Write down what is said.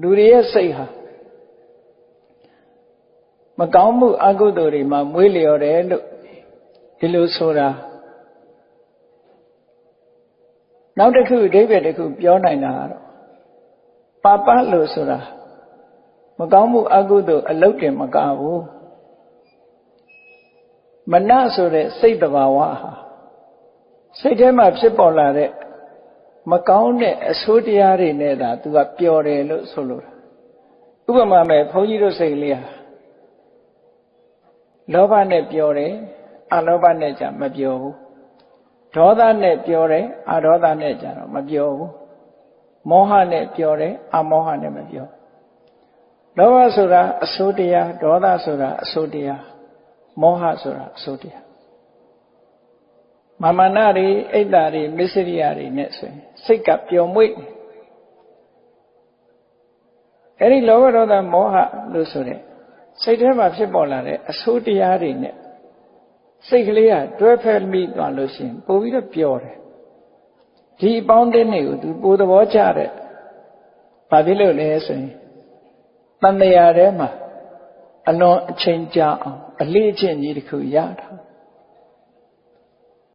လူတွေရဲ့စိတ်ဟာမကောင်းမှုအကုသိုလ်တွေမှာမွေးလျော်တယ်လို့ဒီလိုဆိုတာနောက်တစ်ခုအဓိပ္ပာယ်တစ်ခုပြောနိုင်တာကတော့ပါပလို့ဆိုတာမကောင်းမှုအကုသိုလ်အလုတ်တင်မကဘူးမနဆိုတဲ့စိတ်တဘာဝဟာစိတ်ထဲမှာဖြစ်ပေါ်လာတဲ့ မကောင်းတဲ့အဆိုးတရားတွေနဲ့သာသူကပျော်တယ်လို့ဆိုလိုတာဥပမာမဲ့ဘုန်းကြီးတို့စိတ်လေးဟာလောဘနဲ့ပျော်တယ်အလောဘနဲ့じゃမပျော်ဘူးဒေါသနဲ့ပျော်တယ်အဒေါသနဲ့じゃတော့မပျော်ဘူးမောဟနဲ့ပျော်တယ်အမောဟနဲ့မပျော်လောဘဆိုတာအဆိုးတရားဒေါသဆိုတာအဆိုးတရားမောဟဆိုတာအဆိုးတရား မာမနာတွေအိတ်တာတွေမစ္စရိယတွေနဲ့ဆိုရင်စိတ်ကပျော်မွေ့အဲ့ဒီလောဘဒေါသမောဟလို့ဆိုတဲ့စိတ်ထဲမှာဖြစ်ပေါ်လာတဲ့အဆိုးတရားတွေနဲ့စိတ်ကလေးကတွဲဖက်မိသွားလို့ရှိရင်ပို့ပြီးတော့ပျော်တယ်ဒီအပေါင်းအသင်းတွေကိုသူပိုသဘောကျတဲ့ဘာဖြစ်လို့လဲဆိုရင်တန်တရာထဲမှာအလွန်အချိန်ကြာအောင်အလေးအကျင့်ကြီးတစ်ခုရတာ